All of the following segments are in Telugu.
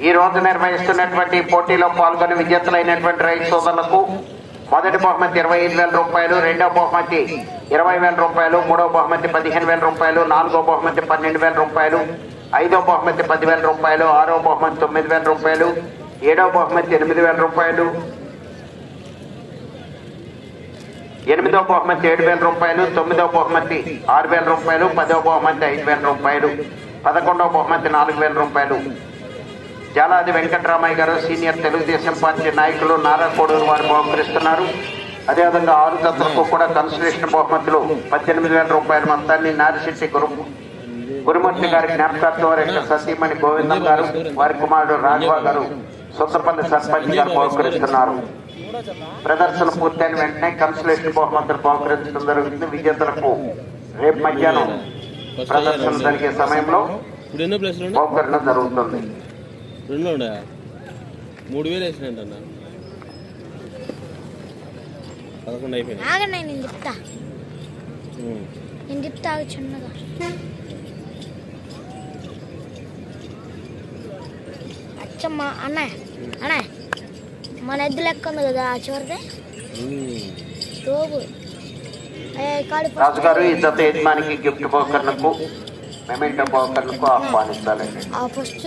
ఈ రోజు నిర్వహిస్తున్నటువంటి పోటీలో పాల్గొని విజేతలైనటువంటి రైతు సోదరులకు మొదటి బహుమతి ఇరవై ఐదు వేల రూపాయలు రెండవ బహుమతి ఇరవై వేల రూపాయలు మూడవ బహుమతి పదిహేను వేల రూపాయలు నాలుగో బహుమతి పన్నెండు వేల రూపాయలు ఐదో బహుమతి పదివేల రూపాయలు ఆరో బహుమతి తొమ్మిది వేల రూపాయలు ఏడవ బహుమతి ఎనిమిది వేల రూపాయలు ఎనిమిదో బహుమతి ఏడు వేల రూపాయలు తొమ్మిదో బహుమతి ఆరు వేల రూపాయలు పదో బహుమతి ఐదు వేల రూపాయలు పదకొండవ బహుమతి నాలుగు వేల రూపాయలు జాలాది వెంకటరామయ్య గారు సీనియర్ తెలుగుదేశం పార్టీ నాయకులు నారా కోడూరు వారు బహుకరిస్తున్నారు. అదేవిధంగా ఆరు జతలకు కూడా కన్సలేషన్ బహుమతులు పద్దెనిమిది వేల రూపాయల మొత్తాన్ని నారిశెట్టి గురు గురుమూర్తి గారి జ్ఞాపకార్థం వారి యొక్క సతీమణి గోవిందం గారు వారి కుమారుడు రాఘవ గారు సొంతపల్లి సర్పంచ్ గారు బహుకరిస్తున్నారు. ప్రదర్శన పూర్తయిన వెంటనే కన్సలేషన్ బహుమతులు బహుకరించడం జరుగుతుంది. విజేతలకు రేపు మధ్యాహ్నం ప్రదర్శన జరిగే సమయంలో బహుకరణ జరుగుతుంది. రెండు ఉండే మూడు వేలు వేసినట్టన్నా? పదకొండు అయిపోయినాయి. ఆగండి నేను చెప్తా. నేను చెప్తా ఆగు చిన్నగా. అచ్చమ్మ అన్న అన్న మన ఎద్దు లెక్క ఉంది కదా ఆ చివరిది? ఉం. తోబు ఏ కాడి రాజు గారు ఈ జత యజమానికి గిఫ్ట్ బహుకరణకు మెమెంటో బహుకరణకు ఆహ్వానిస్తారండి ఆ ఫస్ట్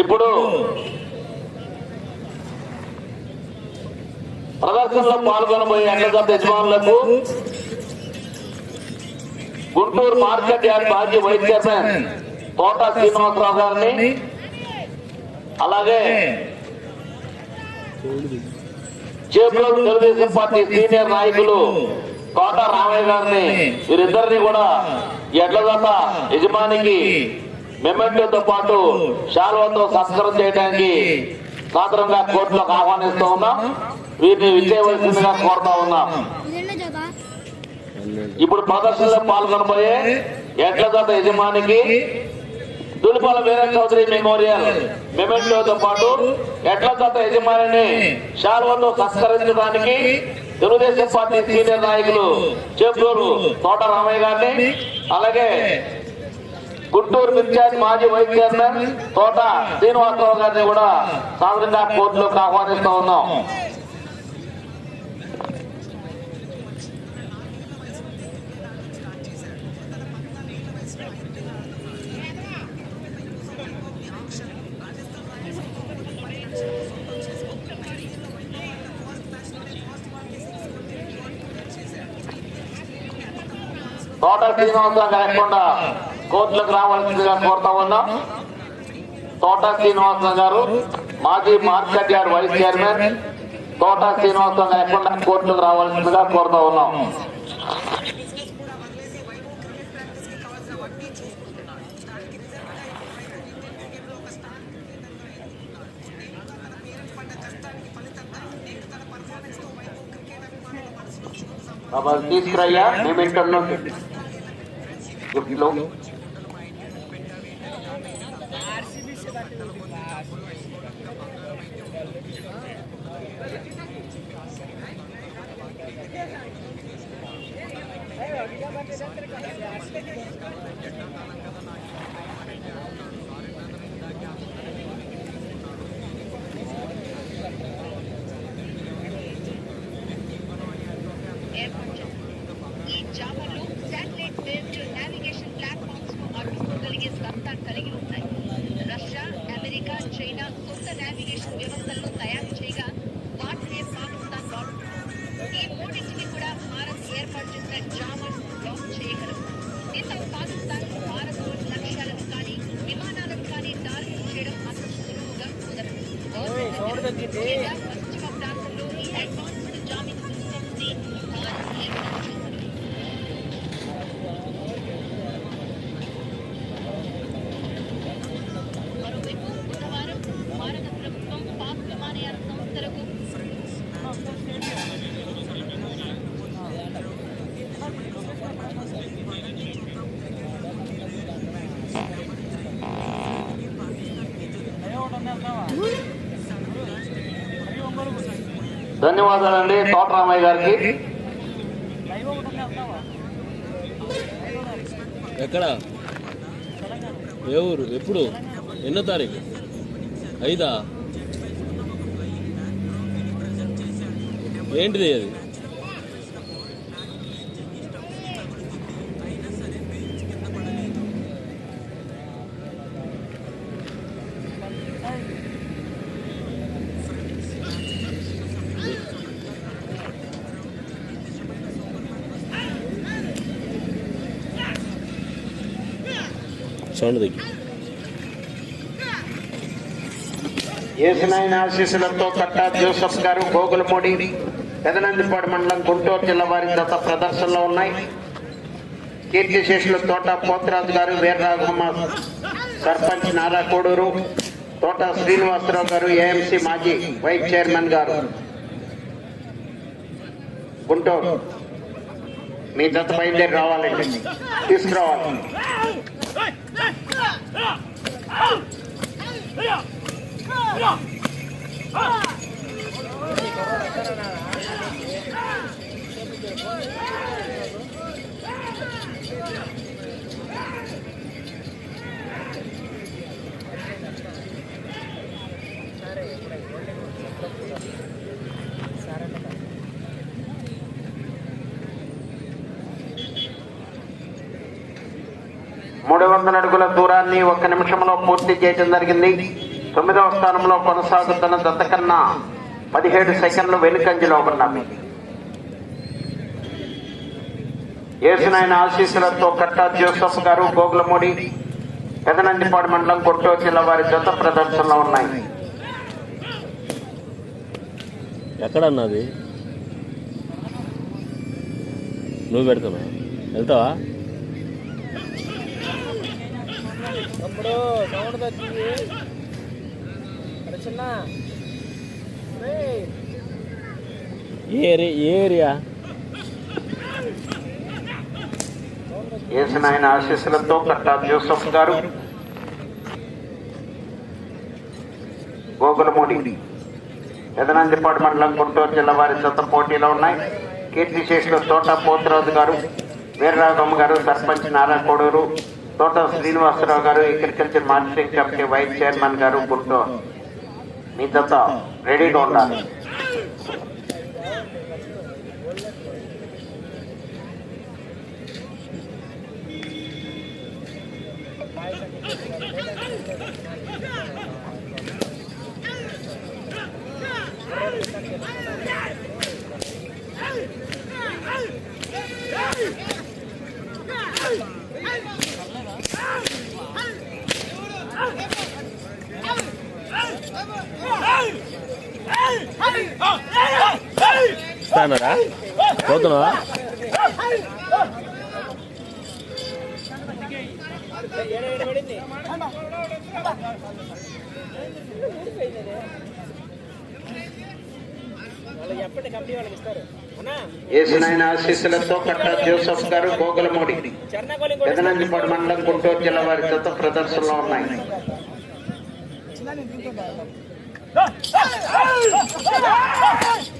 ఇప్పుడు ప్రదర్శనలో పాల్గొనబోయే అన్నదాత యజమానులకు గుంటూరు మార్కెట్ యార్డ్ మాజీ వైస్ చైర్మన్ తోట శ్రీనివాసరావు గారిని అలాగే చేపూరు తెలుగుదేశం పార్టీ సీనియర్ నాయకులు కోట రామయ్య గారిని వీరిద్దరిని కూడా ఎడ్ల జత యజమానికి మెమెంటోతో పాటు శాల్వతో సత్కారం చేయడానికి సాధారణంగా కోర్టులోకి ఆహ్వానిస్తూ ఉన్నాం. వీరిని విజయవలసిందిగా కోరుతా ఉన్నాం. ఇప్పుడు ప్రదర్శనలో పాల్గొనబోయే ఎడ్ల జత యజమానికి దులిపాల వీర చౌదరి మెమోరియల్. మెమెంటోతో పాటు ఎడ్ల జత యజమానిని శాల్వతో సత్కరించడానికి తెలుగుదేశం పార్టీ సీనియర్ నాయకులు చేపూరు తోట రామయ్య గారిని అలాగే గుంటూరు ఇన్ఛార్జ్ మాజీ వైస్ చైర్మన్ తోట శ్రీనివాసరావు గారిని కూడా సాధారణంగా కోర్టులోకి ఆహ్వానిస్తూ ఉన్నాం. తోట శ్రీనివాసరావు లేకుండా కోర్టులకు రావాల్సిందిగా కోరుతా ఉన్నాం. తోట శ్రీనివాసరావు గారు మాజీ market yard vice chairman Thota Srinivasarao లేకుండా కోర్టులకు రావాల్సిందిగా కోరుతా ఉన్నాం. తీసుకురయ్యా do vilão. Thank navigation, we have ధన్యవాదాలండి తోటరామయ్య గారికి. ఎక్కడ? ఏ ఊరు? ఎప్పుడు? ఎన్నో తారీఖు? ఐదా? ఏంటిది అది? సౌండ్ దగ్గర ఏసునాయన ఆశీస్సులతో కట్టా జోసఫ్ గారు గోగులమూడి పెదనందిపాడు మండలం గుంటూరు జిల్లా వారి గత ప్రదర్శనలో ఉన్నాయి. కీర్తిశేషులు తోట పోతరాజు గారు వీర్రాఘమ్మ సర్పంచ్ నారా కోడూరు తోట శ్రీనివాసరావు గారు ఏఎంసీ మాజీ వైస్ చైర్మన్ గారు. గుంటూరు. మీ జత బయలుదేరి రావాలండి. తీసుకురావాలి. మూడు వందల అడుగుల దూరాన్ని ఒక్క నిమిషంలో పూర్తి చేయడం జరిగింది. తొమ్మిదవ స్థానంలో కొనసాగుతున్న దత్త కన్నా పదిహేడు సెకండ్లు వెనుకంజలో ఉన్నాము యేసునాయన ఆశీస్సులతో కట్టా జోసఫ్ గారు గోగులమూడి పెదనందిపాడు మండలం కొట్టో జిల్లా వారి జత ప్రదర్శనలో ఉన్నాయి. ఎక్కడన్నది నువ్వు పెడతావా? వెళ్తావా? తమ్ముడు సౌండ్ తగ్గింది అరే చిన్న. ఏరియా? ఏరియా యేసునాయన ఆశీస్సులతో కట్టా జోసఫ్ గారు. గోగులమూడి. పెదనందిపాడు మండలం గుంటూరు జిల్లా వారి జత పోటీలో ఉన్నాయి. కీర్తిశేషులు తోట పోతురాజు గారు వీర్రాఘమ్మ గారు sarpanch Nara Koduru. Thota Srinivasarao garu agriculture marketing committee vice chairman garu Guntur. మీ జత రెడీగా ఉండాలి. అన్నా యేసునాయన ఆశీస్సులతో కట్టా జోసఫ్ గారు గోగులమూడి. పెదనందిపాడు మండలం గుంటూరు జిల్లా వారి జత ప్రదర్శనలో ఉన్నాయి. అది. అన్నా తీసుకురాండి వెళ్ళి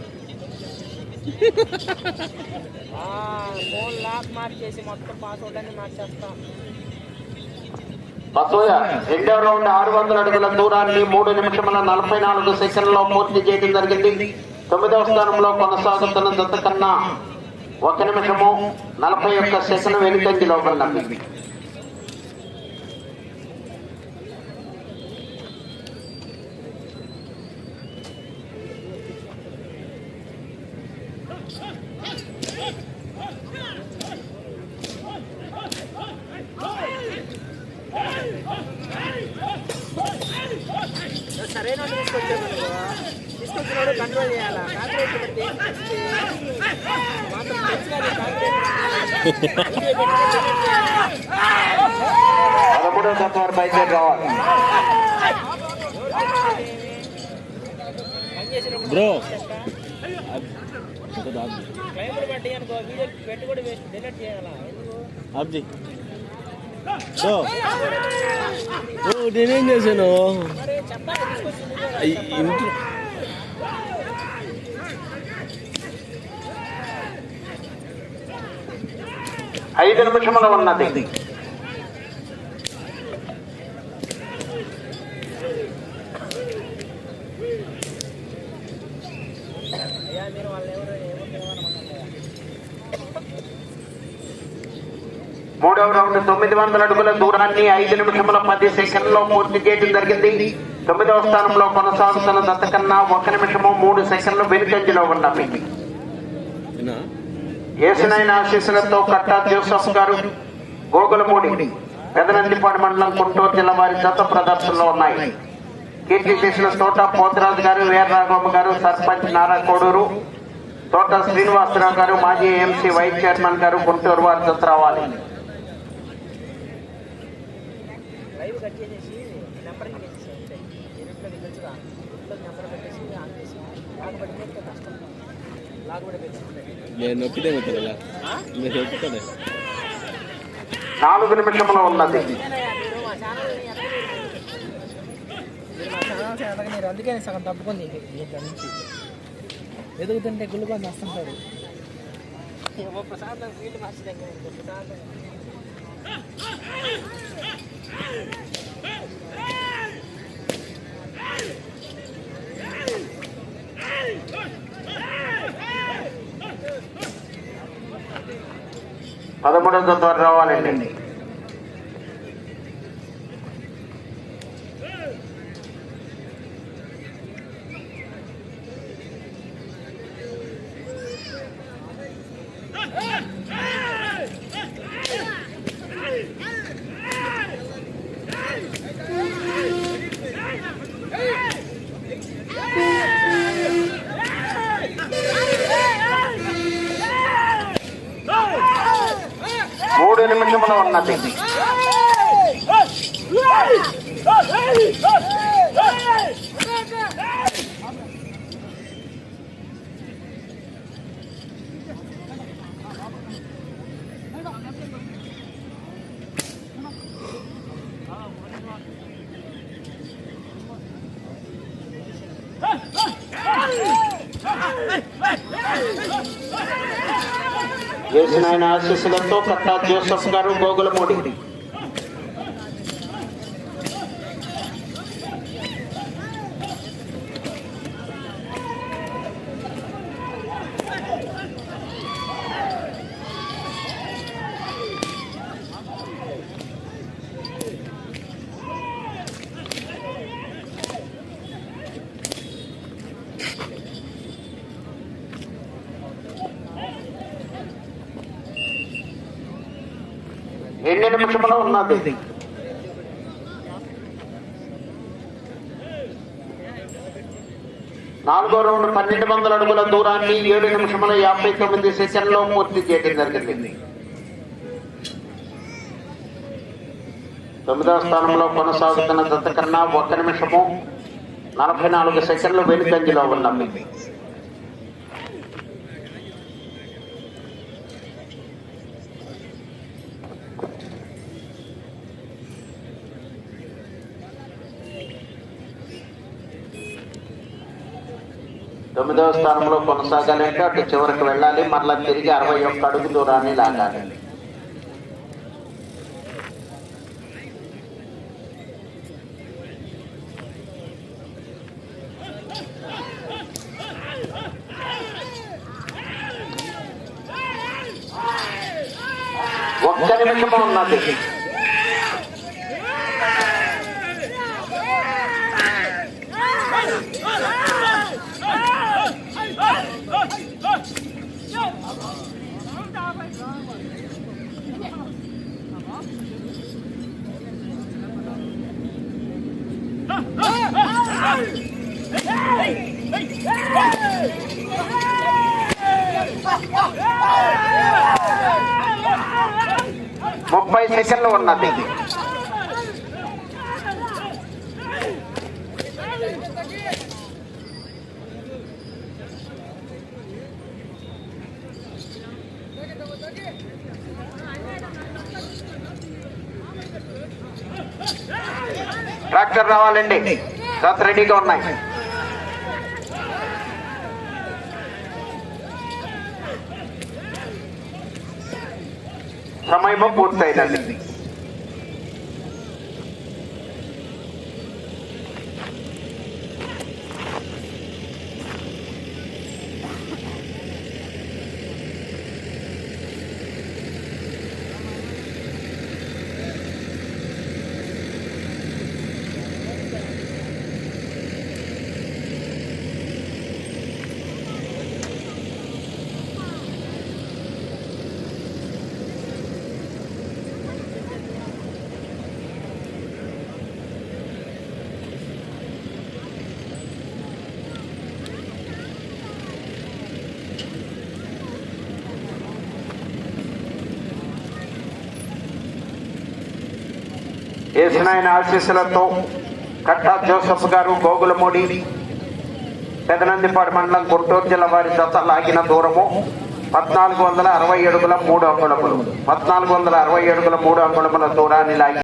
ఫోన్ లాక్ మార్చేసి మొత్తం పాస్వర్డ్ అన్ని మార్చేస్తాం బసోయ రెండవ రౌండ్ ఆరు వందల అడుగుల దూరాన్ని మూడు నిమిషముల నలభై నాలుగు సెకండ్లో పూర్తి చేయడం జరిగింది. తొమ్మిదవ స్థానంలో కొనసాగుతున్న దత్త కన్నా ఒక నిమిషము నలభై ఒక్క సెకండ్ వెనుకంజలో ఉన్నది. కూడా వేస్ట్ డిలీట్ చేయాలా ఎందుకు అబ్జీ బ్రో ఓ నేనేం చేశాను ఇంట్లో ఐదు నిమిషములు ఉన్నది. మూడవ రౌండ్ తొమ్మిది వందల అడుగుల దూరాన్ని ఐదు నిమిషముల పది సెకండ్లో పూర్తి చేయడం జరిగింది. తొమ్మిదవ స్థానంలో కొనసాగుతున్న దత్త కన్నా ఒక నిమిషము మూడు సెకండ్లు వెనుకంజలో ఉన్నవి? ఏసునైన ఆశీస్సులతో కట్టా జోసఫ్ గారు గోగులమూడి పెదనందిపాడు మండలం గుంటూరు జిల్లా వారి జత ప్రదర్శనలో ఉన్నాయి. కీర్తి చేసిన తోట పోతరాజు గారు వీర గారు సర్పంచ్ నారా కోడూరు తోట శ్రీనివాసరావు గారు మాజీ MC vice chairman garu Guntur వారి జత రావాలి. లైవ్ నేను నొక్కితే మొత్తం నేను నొక్కుతానే నాలుగు నిమిషములు ఉన్నది. మీరు మీరు అందుకే నేను సగం తప్పుకుంది ఎదుగుతుంటే ఫీల్డ్ మార్చి దగ్గర ప్రశాంతం పదమూడవ జత రావాలండి. నిమిషములు ఉన్నది వేసిన ఆయన ఆశీస్సులతో కట్టా జోసఫ్ గారు గోగులమూడి. ఎన్ని నిమిషములు ఉన్నది నాలుగో రౌండ్ పన్నెండు వందల అడుగుల దూరాన్ని ఏడు నిమిషముల యాభై తొమ్మిది సెషన్లో పూర్తి చేయడం జరిగింది. తొమ్మిదవ స్థానంలో కొనసాగుతున్న దత్త కన్నా ఒక నిమిషము నలభై నాలుగు సెకండ్లు వెనుకంజలో ఉన్నవి తొమ్మిదవ స్థానంలో కొనసాగాలంటే అటు చివరికి వెళ్ళాలి. మరలా తిరిగి అరవై ఒక్క అడుగు దూరాన్ని లాగాలి. ఒక్క నిమిషం ఉన్నది. ముప్పై సెకండ్లు ఉన్నది. ట్రాక్టర్ రావాలండి. గత రెడీగా ఉన్నాయి. సమయము పూర్తయినది ఏసునాయన ఆశీస్సులతో కట్టా జోసఫ్ గారు గోగులమూడి పెదనందిపాడు మండలం గుంటూరు జిల్లా వారి జత లాగిన దూరము పద్నాలుగు వందల అరవై అడుగుల మూడు అంగుళములు. పద్నాలుగు వందల అరవై అడుగుల మూడు అంగుళముల దూరాన్ని లాగి